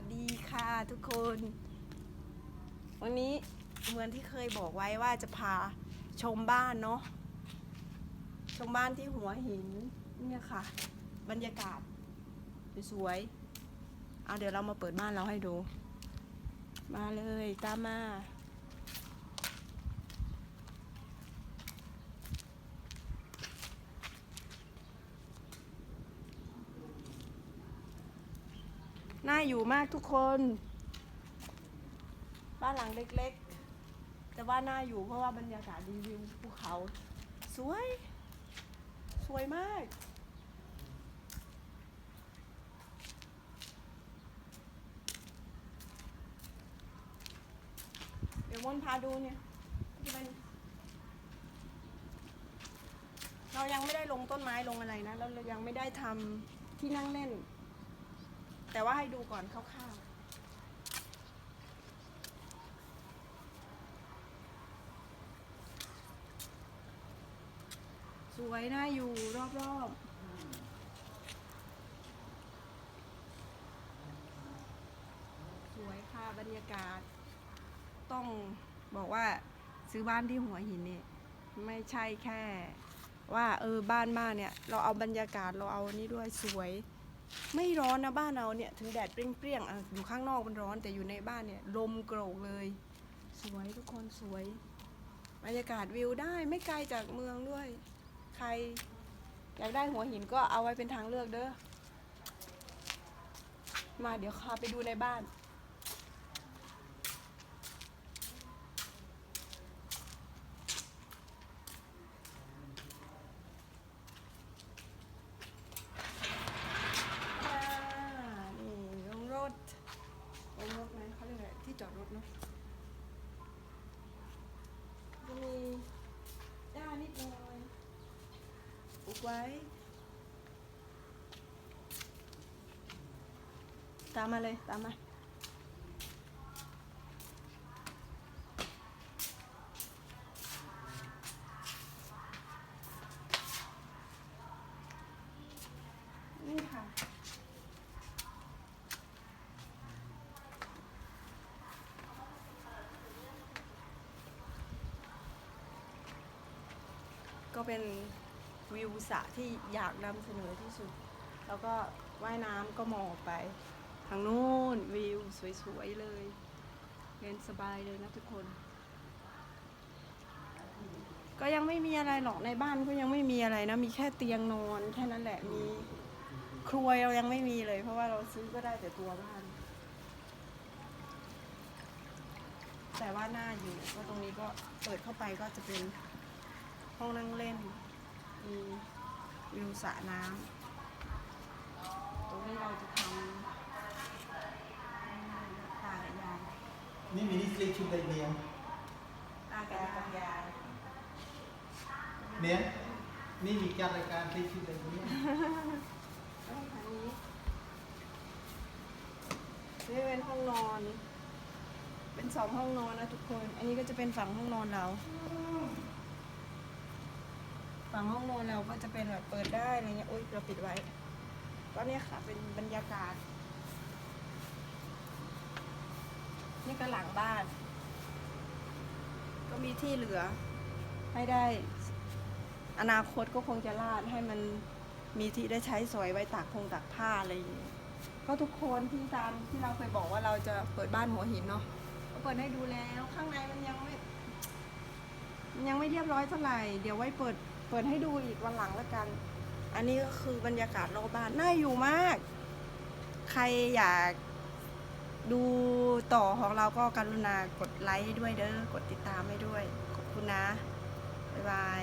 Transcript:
สดีค่ะทุกคน วันนี้เหมือนที่เคยบอกไว้ว่าจะพาชมบ้านเนาะชมบ้านที่หัวหินเนี่ยค่ะ บรรยากาศสวยๆเอาเดี๋ยวเรามาเปิดบ้านเราให้ดู มาเลยตามมา น่าอยู่มากทุกคน บ้านหลังเล็กๆ แต่ว่าน่าอยู่เพราะว่าบรรยากาศดีวิวภูเขา สวย สวยมาก เดี๋ยวมนพาดูเนี่ยจะเป็นเรายังไม่ได้ลงต้นไม้ลงอะไรนะแล้วเรายังไม่ได้ทำที่นั่งเล่น แต่ว่าให้ดูก่อนคร่าวๆ สวยน่าอยู่รอบๆสวยค่ะบรรยากาศ ต้องบอกว่าซื้อบ้านที่หัวหินนี่ไม่ใช่แค่ ว่าเออบ้านบ้านเนี่ย เราเอาบรรยากาศเราเอาอันนี้ด้วยสวย ไม่ร้อนนะบ้านเราเนี่ยถึงแดดเปรี้ยงๆอะอยู่ข้างนอกมันร้อนแต่อยู่ในบ้านเนี่ยลมโกรกเลย สวยทุกคนสวยบรรยากาศวิวได้ไม่ไกลจากเมืองด้วย ใครอยากได้หัวหินก็เอาไว้เป็นทางเลือกเด้อมาเดี๋ยวพาไปดูในบ้าน อ่านี่ลงรถลงรถไหมเขาเรียกอะไรที่จอดรถเนาะจะมีหญ้านิดหน่อยปลูก ไว้ ตามมาเลย ตามมานี่ค่ะก็เป็น วิวสระที่อยากนำเสนอที่สุด แล้วก็ว่ายน้ำก็มองไป ทางนู้นวิวสวยๆเลยเย็นสบายเลยนะทุกคน ก็ยังไม่มีอะไรหรอกในบ้านก็ยังไม่มีอะไรนะ มีแค่เตียงนอนแค่นั้นแหละมีครัวเรายังไม่มีเลย เพราะว่าเราซื้อก็ได้แต่ตัวบ้าน แต่ว่าหน้าอยู่ก็ตรงนี้ก็เปิดเข้าไปก็จะเป็นห้องนั่งเล่น มีวิวสระน้ำตรงนี้เราจะทำตากยางนี่มินิสลิกชุดใดเมียตากกับยางเมียนี่มีการรายการที่ชุดใดเมียแล้วทางนี้นี่เป็นห้องนอน เป็นสองห้องนอนนะทุกคน อันนี้ก็จะเป็นฝั่งห้องนอนเรา ฝั่งห้องนอนเราก็จะเป็นแบบเปิดได้อะไรเงี้ยโอ๊ยเราปิดไว้ก็เนี่ยค่ะเป็นบรรยากาศ นี่ก็หลังบ้าน ก็มีที่เหลือ ให้ได้ อนาคตก็คงจะลาดให้มันมีที่ได้ใช้สอยไว้ตากคงตากผ้าอะไรอย่างเงี้ยก็ทุกคนที่ตามที่เราเคยบอกว่าเราจะเปิดบ้านหัวหินเนาะก็เปิดให้ดูแล้วข้างในมันยังไม่ ยังไม่เรียบร้อยเท่าไหร่ เดี๋ยวไว้เปิดเปิดให้ดูอีกวันหลังแล้วกัน อันนี้ก็คือบรรยากาศรอบบ้านน่าอยู่มาก ใครอยากดูต่อของเราก็กรุณากดไลค์ด้วยเด้อกดติดตามให้ด้วย ขอบคุณนะ บ๊ายบาย